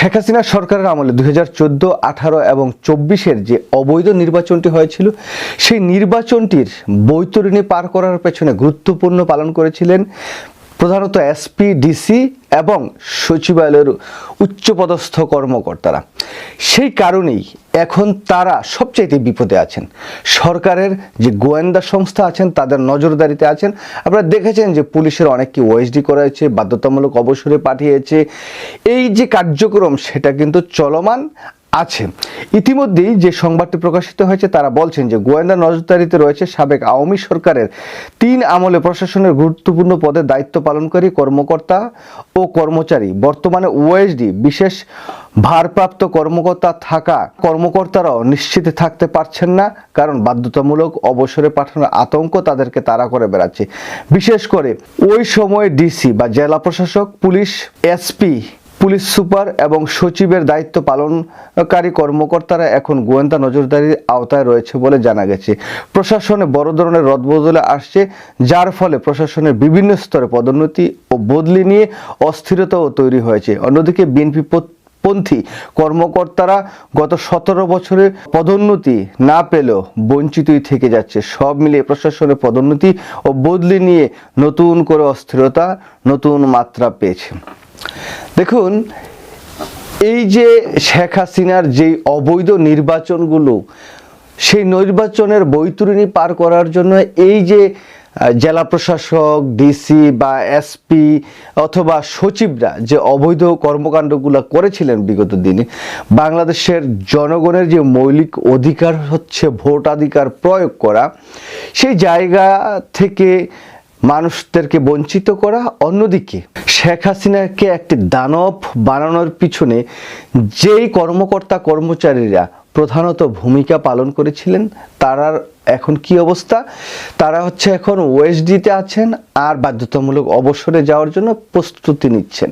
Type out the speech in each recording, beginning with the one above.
শেখ হাসিনা সরকারের আমলে দুই হাজার চোদ্দ, আঠারো এবং চব্বিশের যে অবৈধ নির্বাচনটি হয়েছিল, সেই নির্বাচনটির বৈতরণী পার করার পেছনে গুরুত্বপূর্ণ পালন করেছিলেন প্রধানত এসপি ডিসি এবং সচিবালয়ের উচ্চপদস্থ কর্মকর্তারা। সেই কারণেই এখন তারা সবচাইতে বিপদে আছেন। সরকারের যে গোয়েন্দা সংস্থা আছেন, তাদের নজরদারিতে আছেন। আপনারা দেখেছেন যে পুলিশের অনেককে ওএসডি হয়েছে বাধ্যতামূলক অবসরে পাঠিয়েছে। এই যে কার্যক্রম, সেটা কিন্তু চলমান। আছে। ইতিমধ্যেই যে সংবাদটি প্রকাশিত হয়েছে, তারা বলছেন যে গোয়েন্দা নজরদারিতে রয়েছে সাবেক আওয়ামী সরকারের তিন আমলে প্রশাসনের গুরুত্বপূর্ণ পদে দায়িত্ব পালনকারী কর্মকর্তা ও কর্মচারী। বর্তমানে ওএসডি বিশেষ ভারপ্রাপ্ত কর্মকর্তা থাকা কর্মকর্তারাও নিশ্চিত থাকতে পারছেন না, কারণ বাধ্যতামূলক অবসরে পাঠানোর আতঙ্ক তাদেরকে তাড়া করে বেড়াচ্ছে। বিশেষ করে ওই সময় ডিসি বা জেলা প্রশাসক, পুলিশ, এসপি পুলিশ সুপার এবং সচিবের দায়িত্ব পালনকারী কর্মকর্তারা এখন গোয়েন্দা নজরদারির আওতায় রয়েছে বলে জানা গেছে। প্রশাসনে বড় ধরনের রদবদলে আসছে, যার ফলে প্রশাসনের বিভিন্ন স্তরে পদোন্নতি ও বদলি নিয়ে অস্থিরতাও তৈরি হয়েছে। অন্যদিকে বিএনপি পন্থী কর্মকর্তারা গত সতেরো বছরে পদোন্নতি না পেলেও বঞ্চিতই থেকে যাচ্ছে। সব মিলিয়ে প্রশাসনের পদোন্নতি ও বদলি নিয়ে নতুন করে অস্থিরতা, নতুন মাত্রা পেয়েছে। দেখুন, এই যে শেখ হাসিনার যেই অবৈধ নির্বাচনগুলো, সেই নির্বাচনের বৈতরণী পার করার জন্য এই যে জেলা প্রশাসক, ডিসি বা এসপি অথবা সচিবরা যে অবৈধ কর্মকাণ্ডগুলো করেছিলেন বিগত দিনে, বাংলাদেশের জনগণের যে মৌলিক অধিকার হচ্ছে ভোটাধিকার প্রয়োগ করা, সেই জায়গা থেকে মানুষদেরকে বঞ্চিত করা। অন্যদিকে শেখ হাসিনাকে একটি দানব বানানোর পিছনে যেই কর্মকর্তা কর্মচারীরা প্রধানত ভূমিকা পালন করেছিলেন, তারার এখন কি অবস্থা? তারা হচ্ছে এখন ওএসডিতে আছেন আর বাধ্যতামূলক অবসরে যাওয়ার জন্য প্রস্তুতি নিচ্ছেন।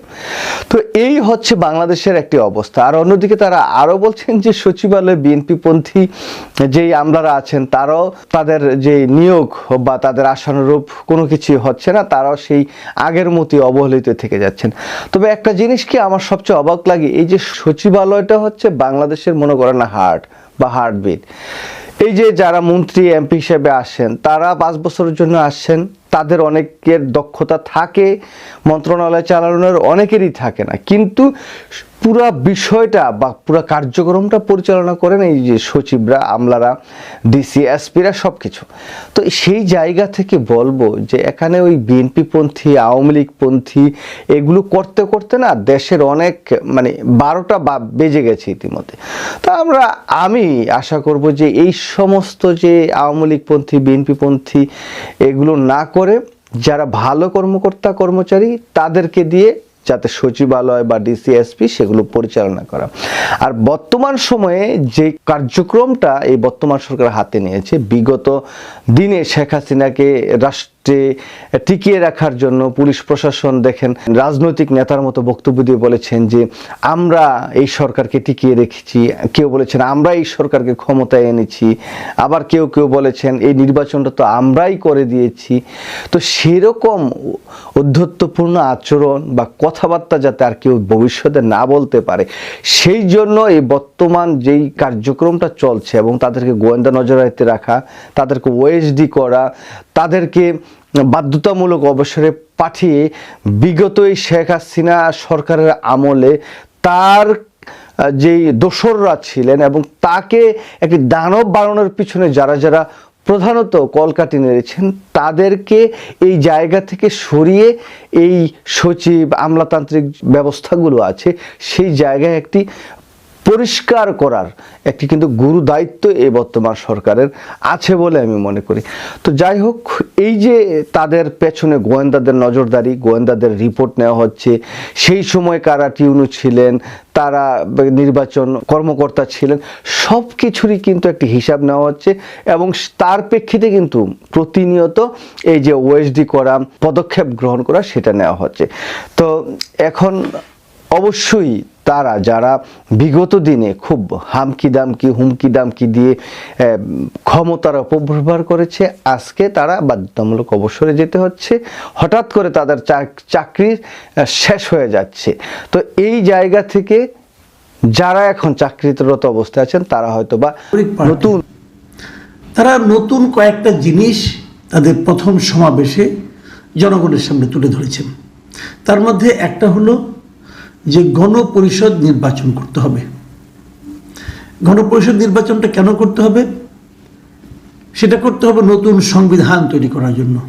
তো এই হচ্ছে বাংলাদেশের একটি অবস্থা। আর অন্যদিকে তারা আরও বলছেন যে সচিবালয়ে বিএনপিপন্থী যেই আমলারা আছেন, তারাও তাদের যে নিয়োগ বা তাদের আশানুরূপ কোনো কিছু হচ্ছে না, তারাও সেই আগের মতোই অবহেলিত থেকে যাচ্ছেন। তবে একটা জিনিস কি আমার সবচেয়ে অবাক লাগে, এই যে সচিবালয়টা হচ্ছে বাংলাদেশের মনে করেন হার্ট বা হার্টবিট। এই যে যারা মন্ত্রী, এমপি হিসেবে আসেন, তারা পাঁচ বছরের জন্য আসছেন, তাদের অনেকের দক্ষতা থাকে, মন্ত্রণালয় চালানোর অনেকেরই থাকে না। কিন্তু পুরা বিষয়টা বা পুরা কার্যক্রমটা পরিচালনা করেন এই যে সচিবরা, আমলারা, ডিসি, এসপিরা সব কিছু তো সেই জায়গা থেকে বলব যে এখানে ওই বিএনপি পন্থী, আওয়ামী লীগ পন্থী, এগুলো করতে করতে না দেশের অনেক মানে বারোটা বা বেজে গেছে ইতিমধ্যে। তা আমরা, আমি আশা করব যে এই সমস্ত যে আওয়ামী লীগ পন্থী, বিএনপি পন্থী, এগুলো না করে যারা ভালো কর্মকর্তা, কর্মচারী, তাদেরকে দিয়ে যাতে সচিবালয় বা ডিসিএসপি সেগুলো পরিচালনা করা। আর বর্তমান সময়ে যে কার্যক্রমটা এই বর্তমান সরকার হাতে নিয়েছে, বিগত দিনে শেখ হাসিনাকে রাষ্ট্রে টিকিয়ে রাখার জন্য পুলিশ প্রশাসন দেখেন, রাজনৈতিক নেতার মতো বক্তব্য দিয়ে বলেছেন যে, আমরা এই সরকারকে টিকিয়ে রেখেছি। কেউ বলেছেন, আমরা এই সরকারকে ক্ষমতায় এনেছি। আবার কেউ কেউ বলেছেন, এই নির্বাচনটা তো আমরাই করে দিয়েছি। তো সেরকম অধ্যত্বপূর্ণ আচরণ বা কথাবার্তা যাতে আর কেউ ভবিষ্যতে না বলতে পারে, সেই জন্য এই বর্তমান যেই কার্যক্রমটা চলছে এবং তাদেরকে গোয়েন্দা নজরাইতে রাখা, তাদেরকে ওএসডি করা, তাদেরকে বাধ্যতামূলক অবসরে পাঠিয়ে বিগত এই শেখ হাসিনা সরকারের আমলে তার যেই দোসররা ছিলেন এবং তাকে একটি দানব বাড়ানোর পিছনে যারা যারা প্রধানত কলকাটি নেড়েছেন, তাদেরকে এই জায়গা থেকে সরিয়ে এই সচিব আমলাতান্ত্রিক ব্যবস্থাগুলো আছে, সেই জায়গায় একটি পরিষ্কার করার একটি কিন্তু গুরু দায়িত্ব এই বর্তমান সরকারের আছে বলে আমি মনে করি। তো যাই হোক, এই যে তাদের পেছনে গোয়েন্দাদের নজরদারি, গোয়েন্দাদের রিপোর্ট নেওয়া হচ্ছে, সেই সময় কারা টিউনু ছিলেন, তারা নির্বাচন কর্মকর্তা ছিলেন সব কিছুরই কিন্তু একটি হিসাব নেওয়া হচ্ছে এবং তার প্রেক্ষিতে কিন্তু প্রতিনিয়ত এই যে ওএসডি করা, পদক্ষেপ গ্রহণ করা সেটা নেওয়া হচ্ছে। তো এখন অবশ্যই তারা যারা বিগত দিনে খুব হামকি দামকি হুমকি দামকি দিয়ে ক্ষমতার অপব্যবহার করেছে আজকে তারা বাধ্যতামূলক অবসরে যেতে হচ্ছে। হঠাৎ করে তাদের চাক- চাকরি শেষ হয়ে যাচ্ছে। তো এই জায়গা থেকে যারা এখন চাকরিরত অবস্থায় আছেন তারা হয়তো বা নতুন তারা নতুন কয়েকটা জিনিস তাদের প্রথম সমাবেশে জনগণের সামনে তুলে ধরেছেন। তার মধ্যে একটা হলো যে গণপরিষদ নির্বাচন করতে হবে। গণপরিষদ নির্বাচনটা কেন করতে হবে? সেটা করতে হবে নতুন সংবিধান তৈরি করার জন্য।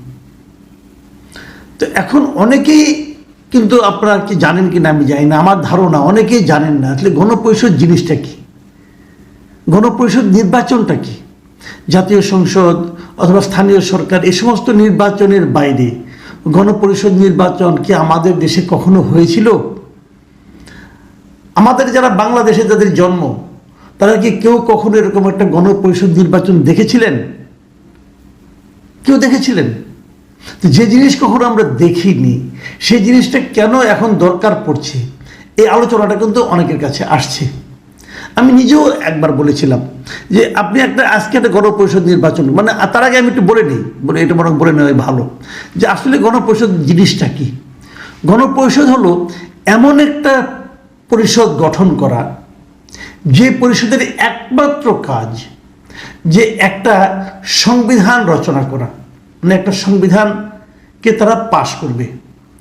তো এখন অনেকেই কিন্তু আপনারা কি জানেন কি না আমি জানি না, আমার ধারণা অনেকেই জানেন না। আসলে গণপরিষদ জিনিসটা কি? গণপরিষদ নির্বাচনটা কি? জাতীয় সংসদ অথবা স্থানীয় সরকার এ সমস্ত নির্বাচনের বাইরে গণপরিষদ নির্বাচন কি আমাদের দেশে কখনো হয়েছিল? আমাদের যারা বাংলাদেশে যাদের জন্ম, তারা কি কেউ কখনো এরকম একটা গণপরিষদ নির্বাচন দেখেছিলেন? কেউ দেখেছিলেন? তো যে জিনিস কখনো আমরা দেখিনি, সেই জিনিসটা কেন এখন দরকার পড়ছে, এই আলোচনাটা কিন্তু অনেকের কাছে আসছে। আমি নিজেও একবার বলেছিলাম যে আপনি একটা, আজকে একটা গণপরিষদ নির্বাচন মানে তার আগে আমি একটু বলে নিই, বলে এটা বরং বলে নেওয়াই ভালো, যে আসলে গণপরিষদ জিনিসটা কি? গণপরিষদ হলো এমন একটা পরিষদ গঠন করা। যে পরিষদের একমাত্র কাজ যে একটা সংবিধান রচনা করা। মানে একটা সংবিধানকে তারা পাশ করবে।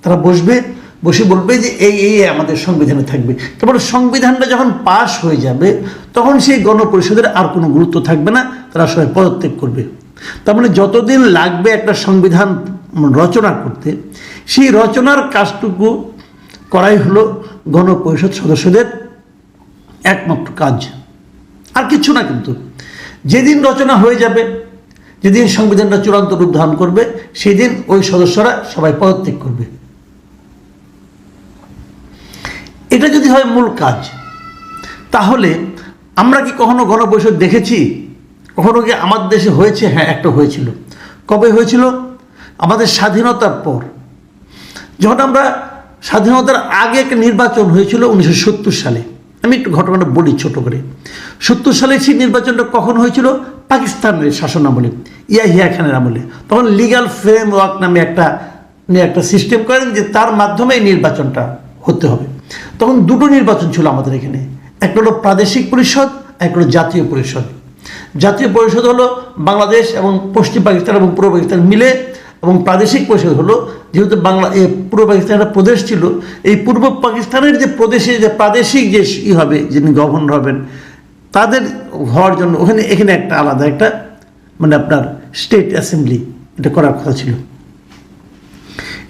তারা বসবে, বসে বলবে যে এই এই আমাদের সংবিধানে থাকবে। তারপরে সংবিধানটা যখন পাশ হয়ে যাবে, তখন সেই গণপরিষদের আর কোনো গুরুত্ব থাকবে না। তারা সবাই পদত্যাগ করবে। তার মানে যতদিন লাগবে একটা সংবিধান রচনা করতে, সেই রচনার কাজটুকু করাই হলো গণপরিষদ সদস্যদের একমাত্র কাজ। আর কিছু না কিন্তু। যেদিন রচনা হয়ে যাবে, যেদিন সংবিধানটা চূড়ান্ত রূপ ধারণ করবে সেই দিন ওই সদস্যরা সবাই পদত্যাগ করবে। এটা যদি হয় মূল কাজ, তাহলে আমরা কি কখনো গণপরিষদ দেখেছি? কখনো কি আমাদের দেশে হয়েছে? হ্যাঁ একটা হয়েছিল। কবে হয়েছিল? আমাদের স্বাধীনতার পর। যখন আমরা স্বাধীনতার আগে একটা নির্বাচন হয়েছিল উনিশশো সত্তর সালে। আমি একটু ঘটনাটা বলি ছোট করে। সত্তর সালে সেই নির্বাচনটা কখন হয়েছিল? পাকিস্তানের শাসন আমলে, ইয়াহিয়া খানের আমলে। তখন লিগাল ফ্রেমওয়ার্ক নামে একটা একটা সিস্টেম করেন যে তার মাধ্যমে এই নির্বাচনটা হতে হবে। তখন দুটো নির্বাচন ছিল আমাদের এখানে। একটা হলো প্রাদেশিক পরিষদ একটা হলো জাতীয় পরিষদ। জাতীয় পরিষদ হলো বাংলাদেশ এবং পশ্চিম পাকিস্তান এবং পূর্ব পাকিস্তান মিলে এবং প্রাদেশিক পরিষদ হলো যেহেতু বাংলা পূর্ব পাকিস্তান একটা প্রদেশ ছিল, এই পূর্ব পাকিস্তানের যে প্রদেশে যে প্রাদেশিক যে ই হবে, যিনি গভর্নর হবেন, তাদের হওয়ার জন্য ওখানে, এখানে একটা আলাদা একটা মানে আপনার স্টেট অ্যাসেম্বলি, এটা করার কথা ছিল।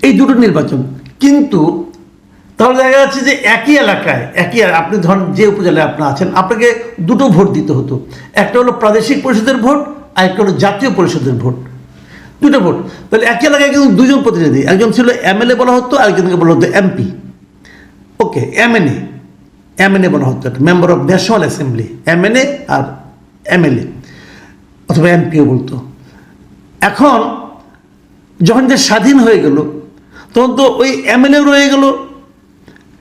এই দুটো নির্বাচন, কিন্তু তাহলে দেখা যাচ্ছে যে একই এলাকায়, একই আপনি ধরেন যে উপজেলায় আপনি আছেন, আপনাকে দুটো ভোট দিতে হতো। একটা হলো প্রাদেশিক পরিষদের ভোট, আর একটা হলো জাতীয় পরিষদের ভোট। দুটো ভোট। তাহলে একই এলাকায় কিন্তু দুজন প্রতিনিধি, একজন ছিল এমএলএ বলা হতো আরেকজনকে বলা হতো এমপি ওকে এমএনএ এমএনএ বলা হতো member of national assembly MNA R MLA অথবা এমপিও বলতো। এখন যখন যে স্বাধীন হয়ে গেল, তখন তো ওই এমএলএ রয়ে গেল,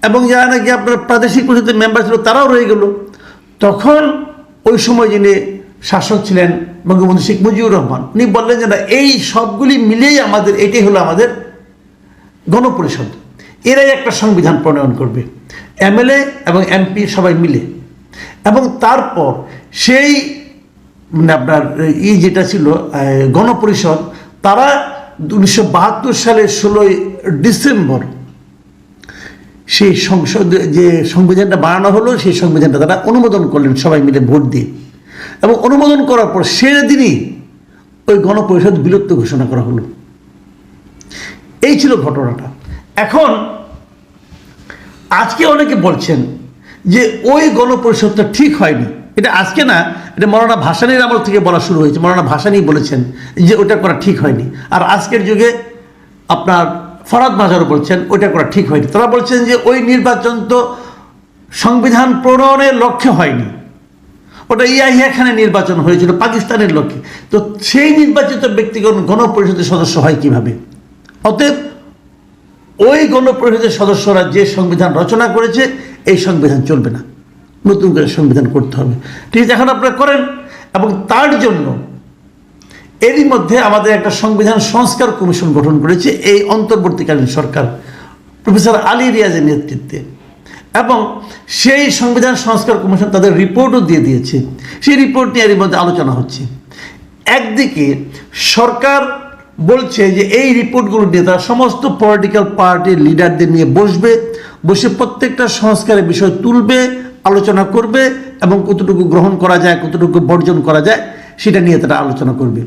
এবং যারা নাকি আপনার প্রাদেশিক পরিষদের মেম্বার ছিল, তারাও রয়ে গেল। তখন ওই সময় যিনি শাসক ছিলেন বঙ্গবন্ধু শেখ মুজিবুর রহমান। উনি বললেন যে না, এই সবগুলি মিলেই আমাদের, এটাই হলো আমাদের গণপরিষদ। এরাই একটা সংবিধান প্রণয়ন করবে। এমএলএ এবং এমপি সবাই মিলে। এবং তারপর সেই মানে আপনার ই যেটা ছিল গণপরিষদ, তারা উনিশশো বাহাত্তর সালের ষোলোই ডিসেম্বর সেই সংসদ, যে সংবিধানটা বানানো হলো, সেই সংবিধানটা তারা অনুমোদন করলেন সবাই মিলে ভোট দিয়ে। এবং অনুমোদন করার পর সেদিনই ওই গণপরিষদ বিলুপ্ত ঘোষণা করা হলো। এই ছিল ঘটনাটা। এখন আজকে অনেকে বলছেন যে ওই গণপরিষদটা ঠিক হয়নি। এটা আজকে না, এটা মৌলানা ভাসানির আমল থেকে বলা শুরু হয়েছে। মৌলানা ভাসানি বলেছেন যে ওটা করা ঠিক হয়নি। আর আজকের যুগে আপনার ফরাদ মাজারও বলছেন ওটা করা ঠিক হয়নি। তারা বলছেন যে ওই নির্বাচন তো সংবিধান প্রণয়নের লক্ষ্যে হয়নি। ওটা ইয়াহিয়া খানের নির্বাচন হয়েছিল, পাকিস্তানের লক্ষ্যে। তো সেই নির্বাচিত ব্যক্তিগণ গণপরিষদের সদস্য হয় কীভাবে? অতএব ওই গণপরিষদের সদস্যরা যে সংবিধান রচনা করেছে, এই সংবিধান চলবে না। নতুন করে সংবিধান করতে হবে। ঠিক আছে, এখন আপনারা করেন। এবং তার জন্য এরই মধ্যে আমাদের একটা সংবিধান সংস্কার কমিশন গঠন করেছে, এই অন্তর্বর্তীকালীন সরকার, প্রফেসর আলী রিয়াজের নেতৃত্বে। এবং সেই সংবিধান সংস্কার কমিশন তাদের রিপোর্টও দিয়ে দিয়েছে। সেই রিপোর্ট নিয়ে এর মধ্যে আলোচনা হচ্ছে। একদিকে সরকার বলছে যে এই রিপোর্টগুলো নিয়ে তারা সমস্ত পলিটিক্যাল পার্টির লিডারদের নিয়ে বসবে, বসে প্রত্যেকটা সংস্কারের বিষয় তুলবে, আলোচনা করবে এবং কতটুকু গ্রহণ করা যায়, কতটুকু বর্জন করা যায় সেটা নিয়ে তারা আলোচনা করবে।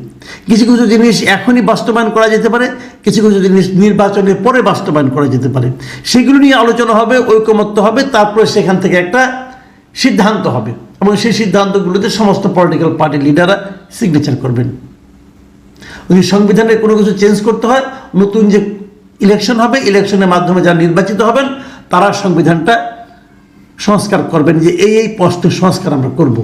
কিছু কিছু জিনিস এখনই বাস্তবায়ন করা যেতে পারে, কিছু কিছু জিনিস নির্বাচনের পরে বাস্তবায়ন করা যেতে পারে। সেগুলো নিয়ে আলোচনা হবে, ঐকমত্য হবে, তারপরে সেখান থেকে একটা সিদ্ধান্ত হবে এবং সেই সিদ্ধান্তগুলোতে সমস্ত পলিটিক্যাল পার্টির লিডাররা সিগনেচার করবেন। যদি সংবিধানে কোনো কিছু চেঞ্জ করতে হয়, নতুন যে ইলেকশন হবে ইলেকশনের মাধ্যমে যারা নির্বাচিত হবেন, তারা সংবিধানটা সংস্কার করবেন যে এই এই প্রশ্ন সংস্কার আমরা করব।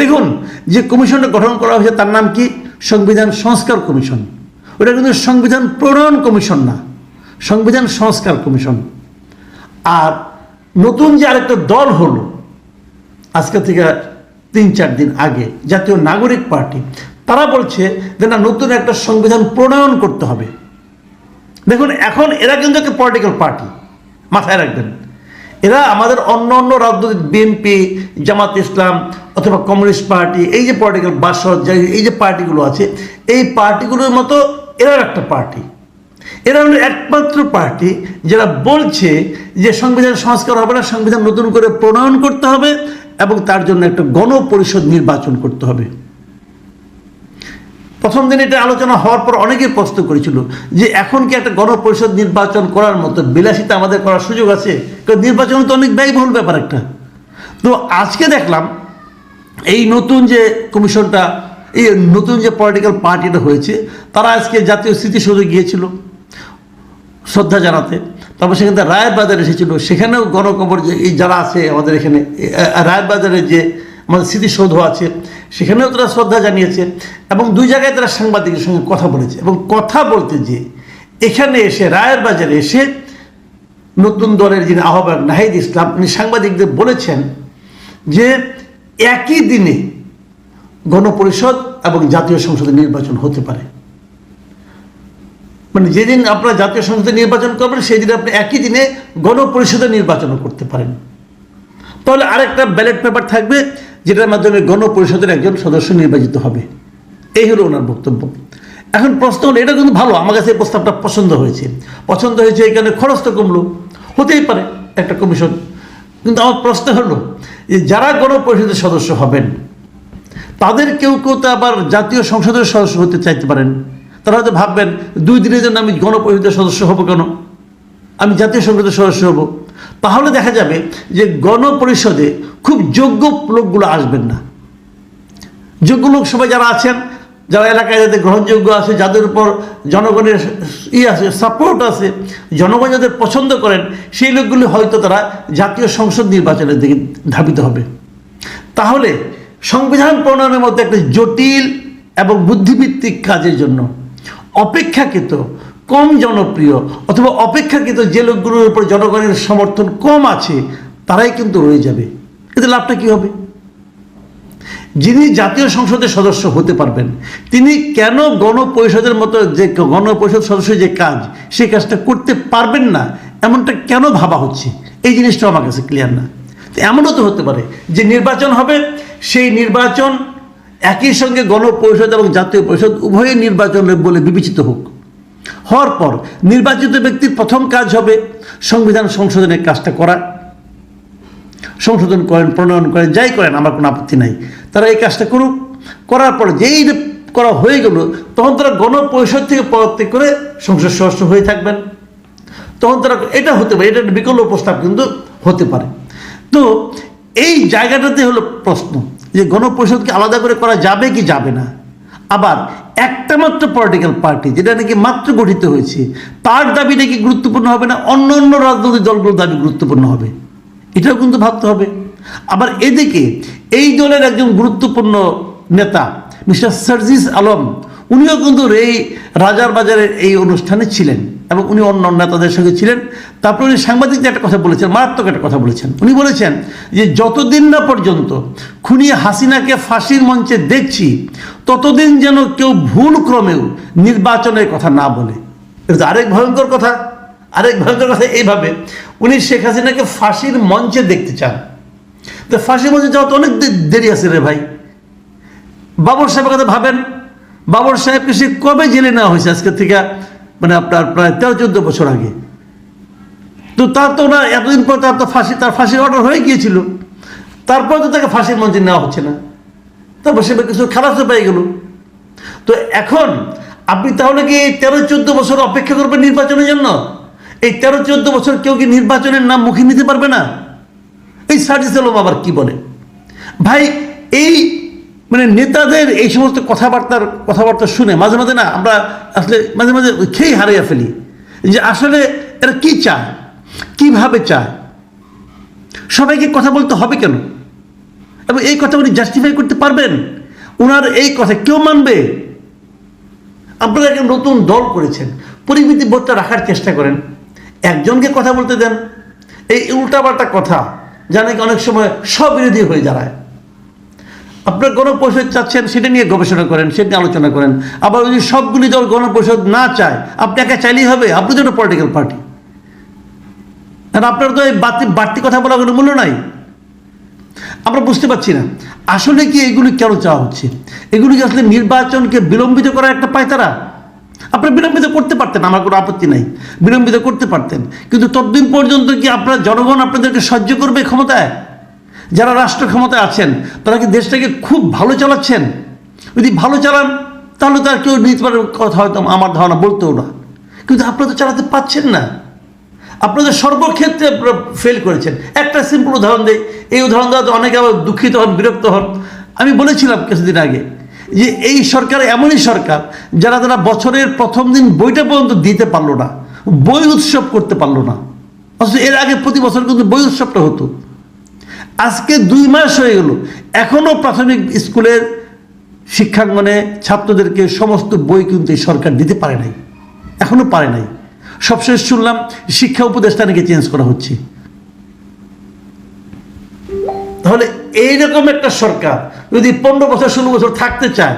দেখুন, যে কমিশনটা গঠন করা হয়েছে, তার নাম কি? সংবিধান সংস্কার কমিশন। ওটা কিন্তু সংবিধান প্রণয়ন কমিশন না, সংবিধান সংস্কার কমিশন। আর নতুন যে আরেকটা দল হলো, আজকে থেকে তিন চার দিন আগে, জাতীয় নাগরিক পার্টি, তারা বলছে যে না, নতুন একটা সংবিধান প্রণয়ন করতে হবে। দেখুন, এখন এরা কিন্তু একটা পলিটিক্যাল পার্টি মাথায় রাখবেন। এরা আমাদের অন্য অন্য রাজনৈতিক বিএনপি, জামাত ইসলাম অথবা কমিউনিস্ট পার্টি, এই যে পলিটিক্যাল বাসদ যে- এই যে পার্টিগুলো আছে, এই পার্টিগুলোর মতো এরা একটা পার্টি। এরা হলো একমাত্র পার্টি যারা বলছে যে সংবিধান সংস্কার হবে না, সংবিধান নতুন করে প্রণয়ন করতে হবে এবং তার জন্য একটা গণপরিষদ নির্বাচন করতে হবে। প্রথম দিন এটা আলোচনা হওয়ার পর অনেকেই প্রশ্ন করেছিল যে এখন কি একটা গণপরিষদ নির্বাচন করার মতো বিলাসিতা আমাদের করার সুযোগ আছে? কারণ নির্বাচন তো অনেক ব্যয়বহুল ব্যাপার একটা। তো আজকে দেখলাম এই নতুন যে কমিশনটা, এই নতুন যে পলিটিক্যাল পার্টিটা হয়েছে, তারা আজকে জাতীয় স্মৃতিসৌধে গিয়েছিল শ্রদ্ধা জানাতে। তারপর সেখান থেকে রায়ের বাজার এসেছিল। সেখানেও গণকবর যে যারা আছে আমাদের এখানে রায়ের বাজারে যে আমাদের স্মৃতিসৌধ আছে, সেখানেও তারা শ্রদ্ধা জানিয়েছে এবং দুই জায়গায় তারা সাংবাদিকের সঙ্গে কথা বলেছে এবং কথা বলতে যে এখানে এসে, রায়ের বাজারে এসে নতুন দলের যিনি আহ্বায়ক নাহিদ ইসলাম, উনি সাংবাদিকদের বলেছেন যে একই দিনে গণপরিষদ এবং জাতীয় সংসদের নির্বাচন হতে পারে। মানে যেদিন আপনারা জাতীয় সংসদে নির্বাচন করবেন সেই দিন আপনি একই দিনে গণপরিষদে নির্বাচনও করতে পারেন। তাহলে আরেকটা ব্যালট পেপার থাকবে যেটার মাধ্যমে গণপরিষদের একজন সদস্য নির্বাচিত হবে। এই হলো ওনার বক্তব্য। এখন প্রশ্ন হলো, এটা কিন্তু ভালো, আমার কাছে এই প্রস্তাবটা পছন্দ হয়েছে। পছন্দ হয়েছে এখানে খরচ তো কমলো, হতেই পারে একটা কমিশন। কিন্তু আমার প্রশ্ন হলো, যে যারা গণপরিষদের সদস্য হবেন, তাদের কেউ কেউ তো আবার জাতীয় সংসদের সদস্য হতে চাইতে পারেন। তারা হয়তো ভাববেন, দুই দিনের জন্য আমি গণপরিষদের সদস্য হব কেন? আমি জাতীয় সংসদের সদস্য হব। তাহলে দেখা যাবে যে গণপরিষদে খুব যোগ্য লোকগুলো আসবেন না। যোগ্য লোক সবাই যারা আছেন, যারা এলাকায় যাদের গ্রহণযোগ্য আছে, যাদের উপর জনগণের ই আছে সাপোর্ট আছে, জনগণ যাদের পছন্দ করেন, সেই লোকগুলি হয়তো তারা জাতীয় সংসদ নির্বাচনের দিকে ধাবিত হবে। তাহলে সংবিধান প্রণয়নের মধ্যে একটা জটিল এবং বুদ্ধিভিত্তিক কাজের জন্য অপেক্ষাকৃত কম জনপ্রিয় অথবা অপেক্ষাকৃত যে লোকগুলোর উপর জনগণের সমর্থন কম আছে, তারাই কিন্তু রয়ে যাবে। এতে লাভটা কী হবে? যিনি জাতীয় সংসদের সদস্য হতে পারবেন, তিনি কেন গণপরিষদের মতো যে গণপরিষদ সদস্য যে কাজ, সেই কাজটা করতে পারবেন না, এমনটা কেন ভাবা হচ্ছে? এই জিনিসটা আমার কাছে ক্লিয়ার না। এমনও তো হতে পারে যে নির্বাচন হবে, সেই নির্বাচন একই সঙ্গে গণপরিষদ এবং জাতীয় পরিষদ উভয়ই নির্বাচন বলে বিবেচিত হোক। হওয়ার পর নির্বাচিত ব্যক্তির প্রথম কাজ হবে সংবিধান সংশোধনের কাজটা করা। সংশোধন করেন, প্রণয়ন করেন, যাই করেন, আমার কোনো আপত্তি নাই। তারা এই কাজটা করুক। করার পর যেই করা হয়ে গেল, তখন তারা গণপরিষদ থেকে পদত্যাগ করে সংসদ সদস্য হয়ে থাকবেন। তখন তারা এটা হতে পারে, এটা একটা বিকল্প প্রস্তাব কিন্তু হতে পারে। তো এই জায়গাটাতে হলো প্রশ্ন, যে গণপরিষদকে আলাদা করে করা যাবে কি যাবে না? আবার একটা মাত্র পলিটিক্যাল পার্টি যেটা নাকি মাত্র গঠিত হয়েছে, তার দাবি নাকি গুরুত্বপূর্ণ হবে না? অন্য অন্য রাজনৈতিক দলগুলোর দাবি গুরুত্বপূর্ণ হবে। এটাও কিন্তু ভাবতে হবে। আবার এদিকে এই দলের একজন গুরুত্বপূর্ণ নেতা, মিস্টার সার্জিস আলম উনিও কিন্তু এই রাজার বাজারের এই অনুষ্ঠানে ছিলেন এবং উনি অন্য নেতাদের সঙ্গে ছিলেন। তারপরে উনি সাংবাদিকদের একটা কথা বলেছেন, মারাত্মক একটা কথা বলেছেন। উনি বলেছেন যে, যতদিন না পর্যন্ত খুনি হাসিনাকে ফাঁসির মঞ্চে দেখছি, ততদিন যেন কেউ ভুল ক্রমেও নির্বাচনের কথা না বলে। এটা আরেক ভয়ঙ্কর কথা। আরেক ভয়ঙ্কর কথা এইভাবে, উনি শেখ হাসিনাকে ফাঁসির মঞ্চে দেখতে চান। তো ফাঁসির মঞ্চে যাওয়া তো অনেক দেরি আছে রে ভাই। বাবর সাহেবের কথা ভাবেন বাবর সাহেবকে সে কবে জেলে নেওয়া হয়েছে আজকে থেকে? মানে আপনার প্রায় তেরো, চোদ্দ বছর আগে। তো তার তো না, এতদিন পর তার তো ফাঁসি, তার ফাঁসির অর্ডার হয়ে গিয়েছিল। তারপর তো তাকে ফাঁসির মঞ্চে নেওয়া হচ্ছে না। তারপর সে কিছু খালাসও পেয়ে গেল। তো এখন আপনি তাহলে কি তেরো, চোদ্দ বছর অপেক্ষা করবেন নির্বাচনের জন্য? এই তেরো, চোদ্দ বছর কেউ কি নির্বাচনের নাম মুখে নিতে পারবে না? এই সার্জিস আলম আবার কি বলে? ভাই, এই মানে নেতাদের এই সমস্ত কথাবার্তার কথাবার্তা শুনে মাঝে মাঝে না আমরা আসলে মাঝে মাঝে খেয়ে হারিয়ে ফেলি। যে আসলে এরা কি চায়? কীভাবে চায়? সবাইকে কথা বলতে হবে কেন? এবং এই কথা উনি জাস্টিফাই করতে পারবেন? ওনার এই কথা কেউ মানবে? আপনারা একটা নতুন দল করেছেন, পরিমিতি বোধটা রাখার চেষ্টা করেন। একজনকে কথা বলতে দেন। এই উল্টাপাল্টা কথা যা নাকি অনেক সময় স্ববিরোধী হয়ে দাঁড়ায়। আপনার গণপরিষদ চাচ্ছেন, সেটা নিয়ে গবেষণা করেন, সেটা নিয়ে আলোচনা করেন। আবার যদি সবগুলি দল গণপরিষদ না চায়, আপনি একা চাইলেই হবে? আপনি তো পলিটিক্যাল পার্টি আর আপনার তো এই বাড়তি বাড়তি কথা বলার কোনো মূল্য নাই। আমরা বুঝতে পারছি না, আসলে কি এগুলি কেন চাওয়া হচ্ছে? এগুলি কি আসলে নির্বাচনকে বিলম্বিত করার একটা পায়তারা? আপনারা বিলম্বিত করতে পারতেন, আমার কোনো আপত্তি নাই। বিলম্বিত করতে পারতেন। কিন্তু ততদিন পর্যন্ত কি আপনার জনগণ আপনাদেরকে সহ্য করবে ক্ষমতায়? যারা রাষ্ট্র ক্ষমতায় আছেন, তারা কি দেশটাকে খুব ভালো চালাচ্ছেন? যদি ভালো চালান, তাহলে তো আর কেউ নিতে পারে কথা হয়তো আমার ধারণা, বলতেও না। কিন্তু আপনারা তো চালাতে পাচ্ছেন না। আপনাদের সর্বক্ষেত্রে আপনারা ফেল করেছেন। একটা সিম্পল উদাহরণ দেই। এই উদাহরণ দেওয়াতে অনেকে আবার দুঃখিত হন, বিরক্ত হন। আমি বলেছিলাম কিছুদিন আগে যে, এই সরকার এমনই সরকার যারা তারা বছরের প্রথম দিন বইটা পর্যন্ত দিতে পারল না, বই উৎসব করতে পারল না। অথচ এর আগে প্রতি বছর কিন্তু বই উৎসবটা হতো। আজকে দুই মাস হয়ে গেল। এখনও প্রাথমিক স্কুলের শিক্ষাঙ্গনে ছাত্রদেরকে সমস্ত বই কিন্তু সরকার দিতে পারে নাই। এখনও পারে নাই। সবশেষ শুনলাম শিক্ষা উপদেষ্টা নাকি চেঞ্জ করা হচ্ছে। তাহলে এইরকম একটা সরকার যদি পনেরো বছর, ষোলো বছর থাকতে চায়